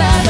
Найрідніша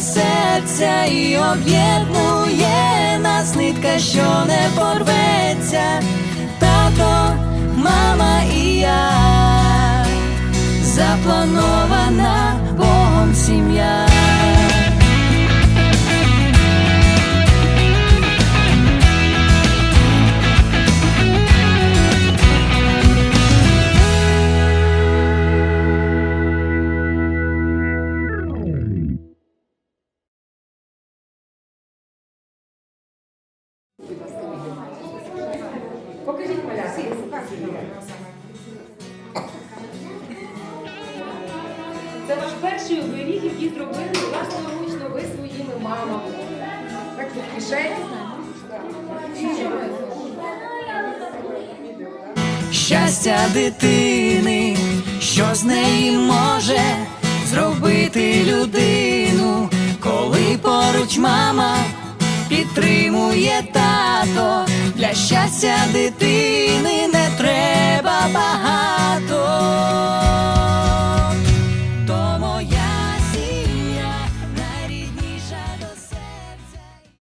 серця і об'єднує нас нитка, що не порветься. Тато, мама і я запланована Це ваш перший оберіг, який зробили власноручно ви своїми мамами. Так тут кишені. щастя дитини, що з неї може зробити людину, коли поруч мама підтримує тато, для щастя дитини не